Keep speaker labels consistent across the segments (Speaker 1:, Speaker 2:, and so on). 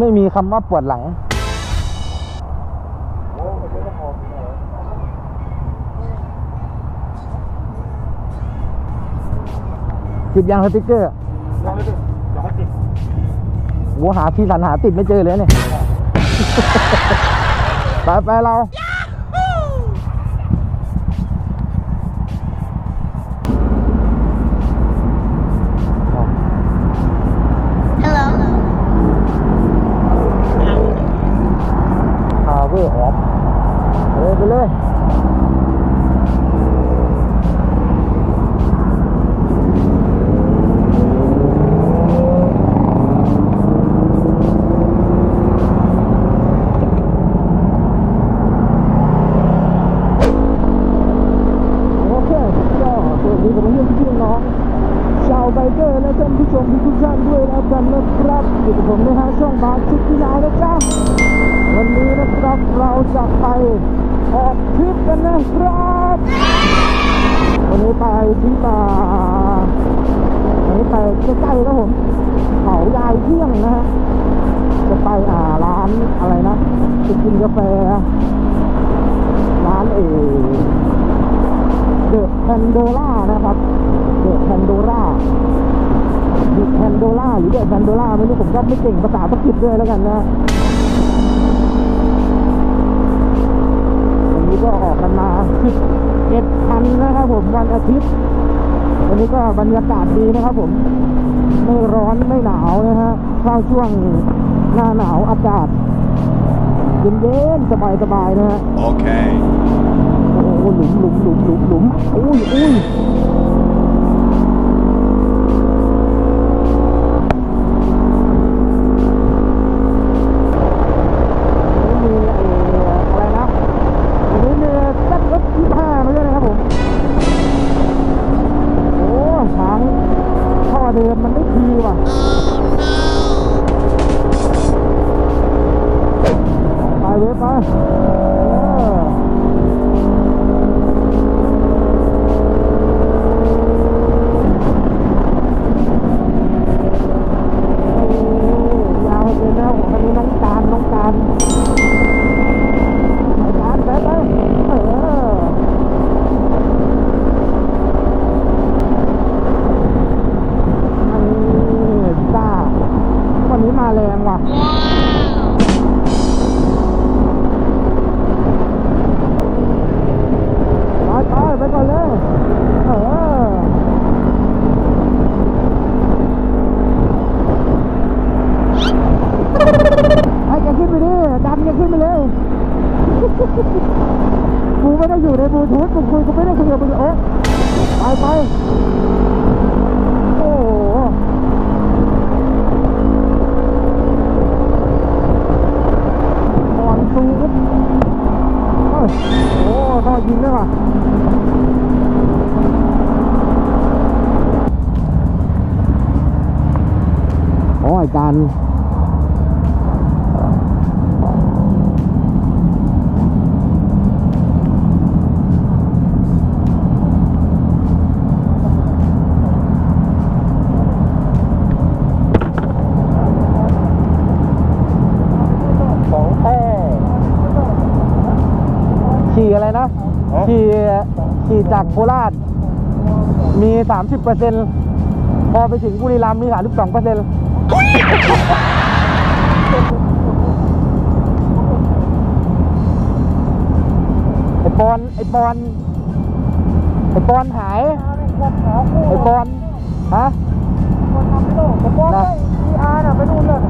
Speaker 1: ไม่มีคำว่าปวดหลัง ติดยางสติ๊กเกอร์
Speaker 2: องไปดูเดี๋ยวเขาติด
Speaker 1: โหหาที่สันหาติดไม่เจอเลยเนี่ย ไปไปเราาเใกล้ๆครับผมเขายายเที่ยงนะฮะจะไปอ่าร้านอะไรนะจะกินกาแฟ ร้านเอเดอะแพนโดล่านะครับเดอะแพนโดล่าดอะแพนโดล่าหรือเดอะแพนโดล่าไม่รู้ผมก็ไม่เก่งภาษาอังกฤษด้วยแล้วกันนะวันนี้ก็ออกกันมา11คันนะครับผมวันอาทิตย์ วันนี้ก็บรรยากาศดีนะครับผม ไม่ร้อนไม่หนาวนะฮะเข้าช่วงหน้าหนาวอากาศเย็นๆสบายๆนะฮะ
Speaker 3: Okay.
Speaker 1: โอ้โหหลุมหลุมหลุมหลุมหลุมอุ้ยอุ้ย ดิดันขึ้นไปเลยกูไม่ได้อยู่ในบลูทูธกูคุยกูไม่ได้คุยกับมึงโอ้ไปไปโอ้โหอ่อนซูดเอ้โอ้ท่อยิงด้วยว่ะโอ้ยการ นะ ขี่ขี่จากโคราช มี 30เปอร์เซ็นต์พอไปถึงบุรีรัมย์มี 32เปอร์เซ็นต์ไอปอนไอปอนไอปอนหายไอปอนฮะ
Speaker 2: คนทำไม่โลกผมบอก
Speaker 1: นะ
Speaker 2: ให้ PR น่ะไปดูนเลย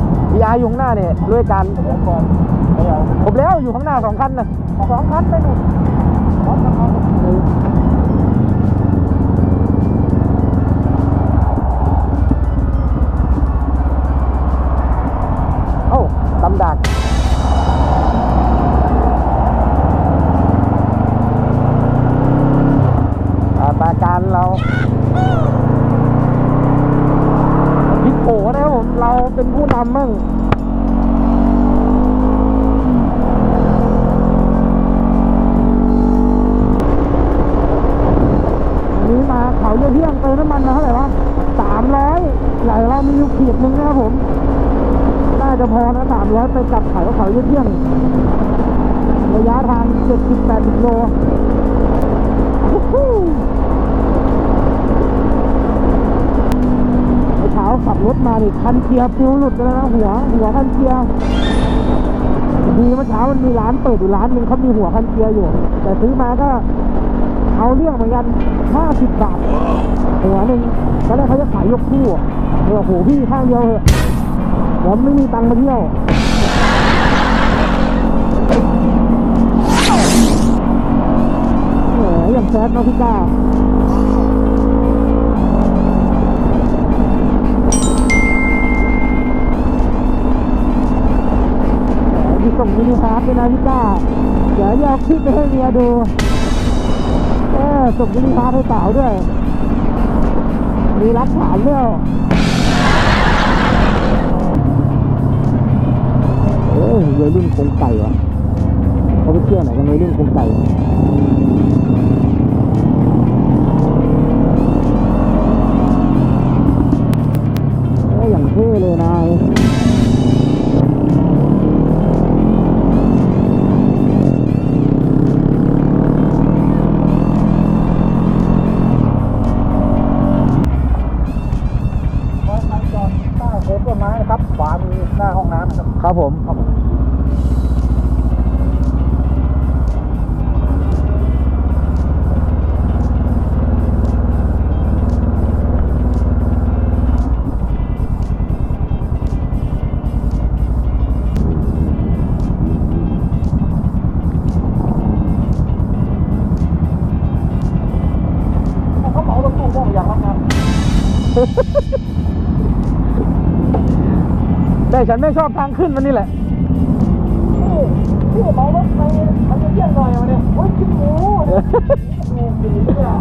Speaker 1: พีอาอยู่ข้างหน้าเนี่ยด้วยกัน
Speaker 2: ก่อนไม่เอา
Speaker 1: ผมแล้วอยู่ข้างหน้าสองคันนะ
Speaker 2: สองคันไปดูพร้อมกันเอา
Speaker 1: โอ้ตำดัก มาเขาเยี่ยเที่ยงเติมน้ำมันมาเท่าไหร่วะสามร้อยไหลเรามีอยู่ขีดหนึ่งนะครับผมได้าจะพอนะสามร้อยไปกลับเขาเขาเที่ยงระยะทางเจ็ดสิบแปดสิบโลฮู้ฮู้เมื่อเช้าขับรถมาดิคันเกียร์ฟิวหลุดไปแล้วนะหัวหัวคันเกียร์ดีเมื่อเช้ามันมีร้านเปิดอยู่ร้านหนึ่งเขามีหัวคันเกียร์อยู่ แต่ซื้อมาก็ เอาเรื่องเหมือนกันห้าสิบบาท หัวหนึ่งตอนแรกเขาจะขายยกคู่อะเออโหพี่ข้างเดียวเหอะผมไม่มีตังค์มาเที่ยวแหมอย่างแซดเนาะพี่ก้าแหมมีส่งมินิฮาร์ดด้วยนะพี่ก้า เดี๋ยวจะเอาคลิปไปให้เมียดูเออส่งมินิฮาร์ดให้สาด้วย มีรักฐานแล้วเอ้ยวัยรุ่นคงไก่วะเขาไปเที่ยวไหนกันวัยรุ่นคงไก่อย่างเท่เลยนาย แต่ฉันไม่ชอบทางขึ้นมันนี่แหละ
Speaker 2: พี่เหมารถไปมันจะเที่ยงหน่อยวันนี้โอ้ยกินหมูเนี่ยหมูกินเนี่ย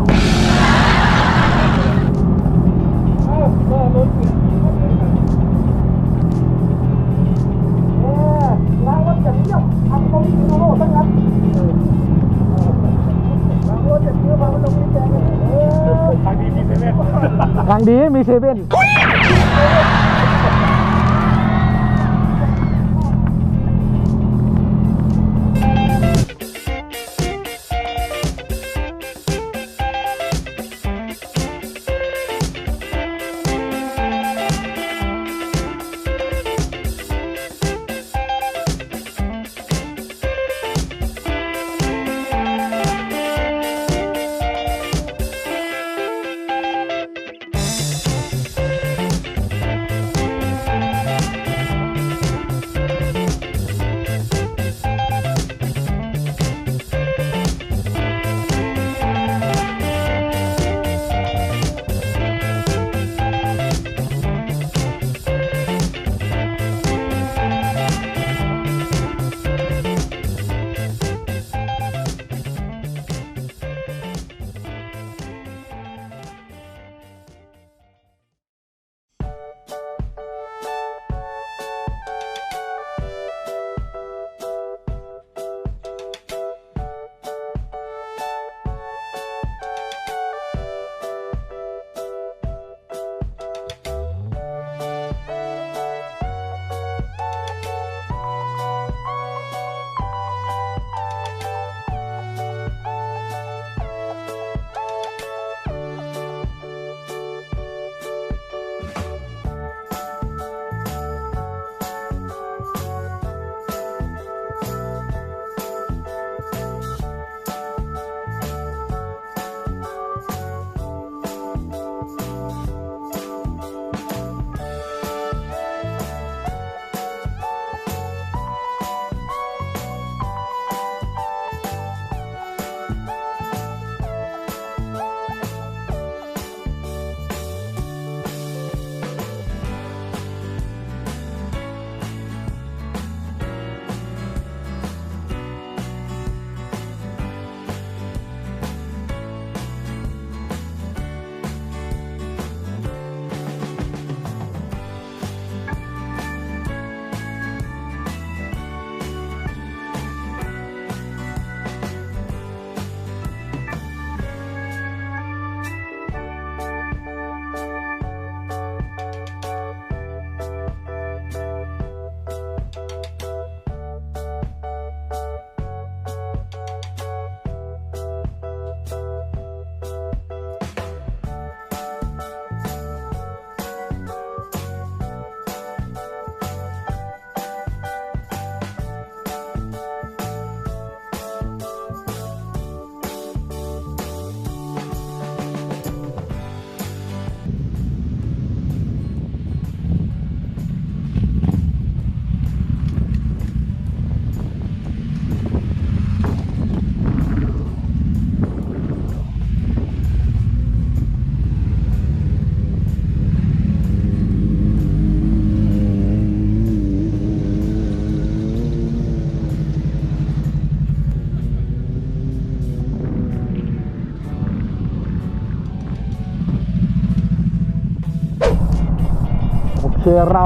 Speaker 1: เคเรา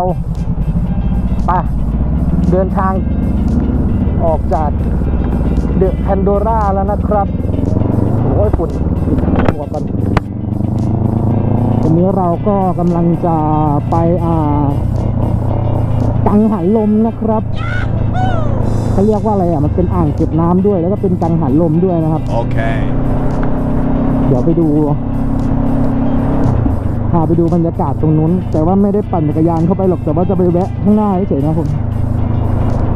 Speaker 1: ไปเดินทางออกจากเดอะแพนโดราแล้วนะครับโอ้ยฝุ่นปิดหัวกันวันนี้เราก็กำลังจะไปอ่ากังหันลมนะครับเขาเรียกว่าอะไรอะ มันเป็นอ่างเก็บน้ำด้วย แล้วก็เป็นกังหันลมด้วยนะครับ
Speaker 3: Okay.
Speaker 1: เดี๋ยวไปดู พาไปดูบรรยากาศตรงนู้น แต่ว่าไม่ได้ปั่นจักรยานเข้าไปหรอกแต่ว่าจะไปแวะข้างหน้าเฉยๆนะครับผม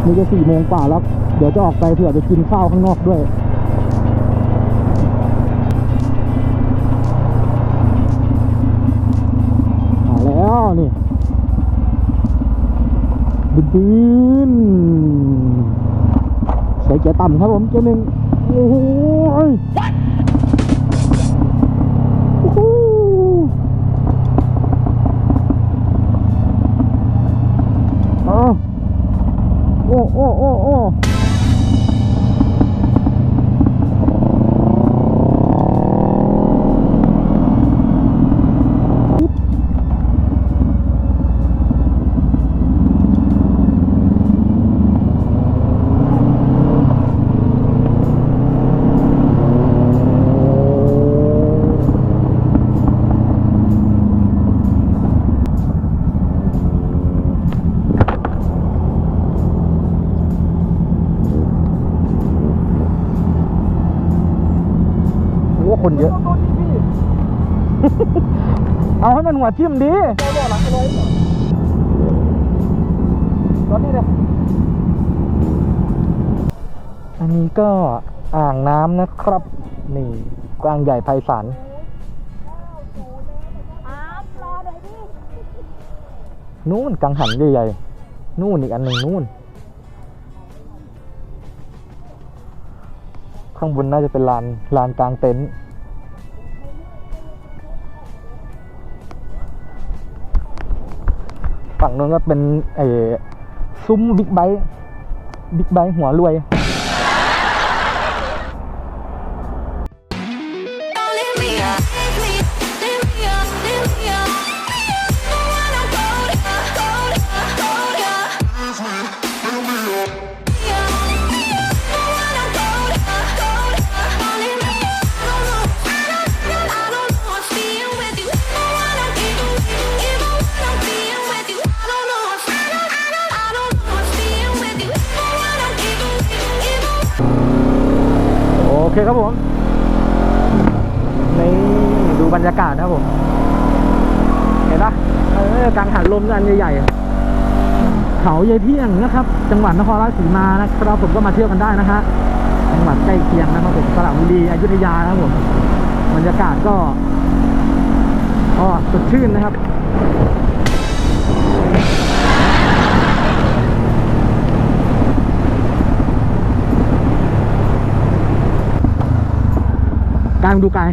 Speaker 1: นี่จะสี่โมงกว่าแล้ว เดี๋ยวจะออกไปเผื่อไปกินข้าวข้างนอกด้วยมาแล้วนี่บินบินใส่เกียร์ต่ำครับผมเกียร์หนึ่งโอ้โหย โอ้ คนเยอะ เอาให้มันหัวทิ่มดี
Speaker 2: ตอหลังเลยตอนนี้เนี่ย
Speaker 1: อันนี้ก็อ่างน้ำนะครับ นี่กว้างใหญ่ไพศาลนู่นกังหันใหญ่ๆ นู่นอีกอันหนึ่งนู่น ข้างบนน่าจะเป็นลานลานกลางเต็นท์ ฝั่งนู้นก็เป็นไอ้ซุ้มบิ๊กไบค์บิ๊กไบค์หัวรวย นะครับผม เห็นปะเออกางหันลมอันใหญ่ๆ เขาเยายเที่ยงนะครับ จังหวัดนครราชสีมานะครับผมก็มาเที่ยวกันได้นะฮะ จังหวัดใกล้เคียงนะครับผมสระบุรีอยุธยานะครับผมบรรยากาศก็อ๋อสดชื่นนะครับกายดูกาย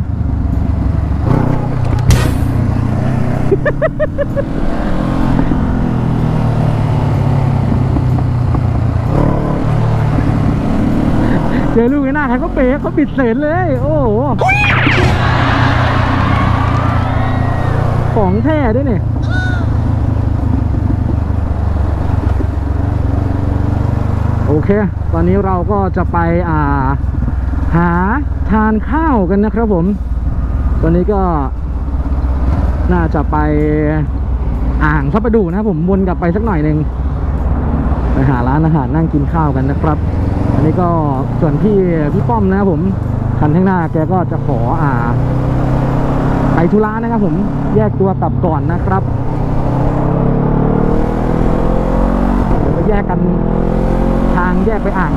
Speaker 1: เจอลูกในหน้าใครก็เป๋เขาปิดเสนเลย โอ้โหของแท้ด้วยเนี่ยโอเค ตอนนี้เราก็จะไปอ่า หาทานข้าวกันนะครับผม ตอนนี้ก็น่าจะไปอ่างพระประดูนะผมวนกลับไปสักหน่อยหนึ่งไปหาร้านอาหารนั่งกินข้าวกันนะครับ นี้ก็ส่วนพี่พี่ป้อมนะครับผมคันข้างหน้าแกก็จะขออ่า ไปธุระนะครับผมแยกตัวกลับก่อนนะครับเดี๋ยวไปแยกกันทางแยกไปอ่าง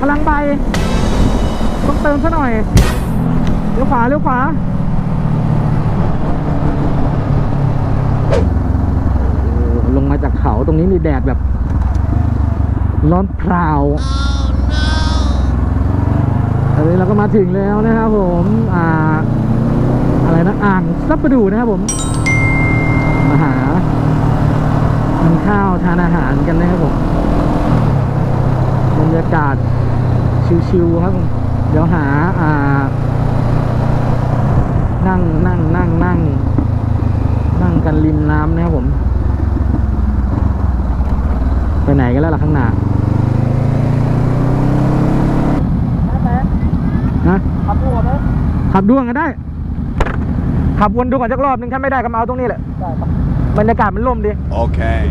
Speaker 1: พลังใบต้องเติมซะหน่อย เลี้ยวขวา เลี้ยวขวา ลงมาจากเขาตรงนี้มีแดดแบบ ร้อนพราวตอนนี้เราก็มาถึงแล้วนะครับผม อ่า อะไรนะ อ่างซับประดูนะครับผม มาหาทานข้าวทานอาหารกันนะครับผมบรรยากาศ ชิวๆครับผมเดี๋ยวหาอ่า นั่งนั่งนั่งนั่งนั่งกันริมน้ำนะครับผม ไปไหนกันแล้วล่ะข้างหน้าฮะ
Speaker 2: ขับตัวไหม
Speaker 1: ขับด้วงกันได้ ขับวนดูก่อนสักรอบนึงถ้าไม่ได้ก็มาเอาตรงนี้แหละ
Speaker 2: ได้ปะ
Speaker 1: บรรยากาศมันร่มดี
Speaker 3: Okay.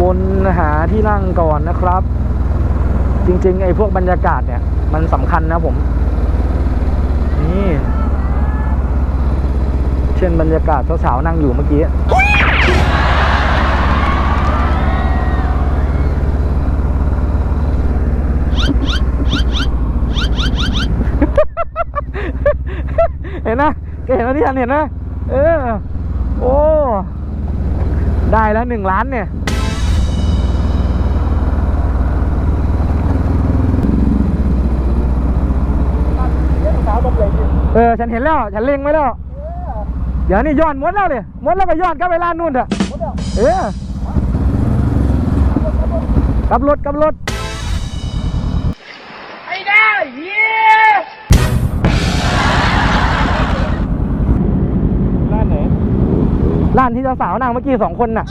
Speaker 1: วนหาที่นั่งก่อนนะครับ จริงๆไอ้พวกบรรยากาศเนี่ย มันสำคัญนะผม นี่ เช่นบรรยากาศสาวๆนั่งอยู่เมื่อกี้เห็นนะเห็นแล้วที่ฉันเห็นนะเออ โอ้ ได้แล้วหนึ่งล้านเนี่ย
Speaker 2: เลี้ยงสาวตบ เลยดิ
Speaker 1: เออฉันเห็นแล้วฉันเล็งไว้แล้วเดี๋ยวนี่ย้อนหมดแล้วเนี่ยหมดแล้วก็ย้อนกลับไปร้านนู่นเถอะ
Speaker 2: หมดแล้ว
Speaker 1: เออกลับรถกลับรถ
Speaker 2: ไอ้ได้เย้ร้านไหน
Speaker 1: ร้านที่เจ้าสาวนั่งเมื่อกี้สองคนน่ะ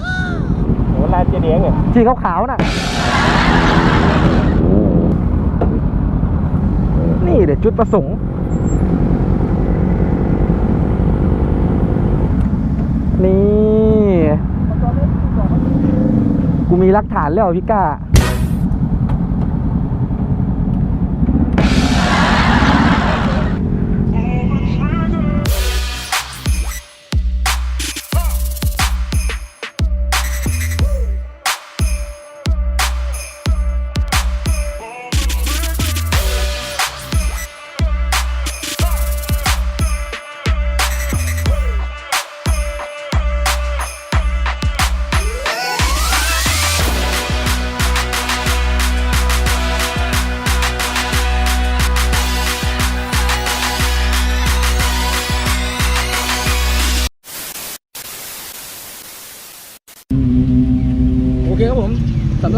Speaker 2: โหร้านเจเดียงเนี่ย
Speaker 1: ที่ขาวๆน่ะนี่เดี๋ยวจุดประสงค์ นี่ กู มีหลักฐานแล้วพี่ก้า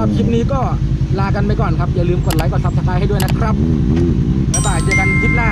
Speaker 1: รับคลิปนี้ก็ลากันไปก่อนครับ อย่าลืมกดไลค์กดซับสไครต์ให้ด้วยนะครับบ๊ายบายเจอกันคลิปหน้า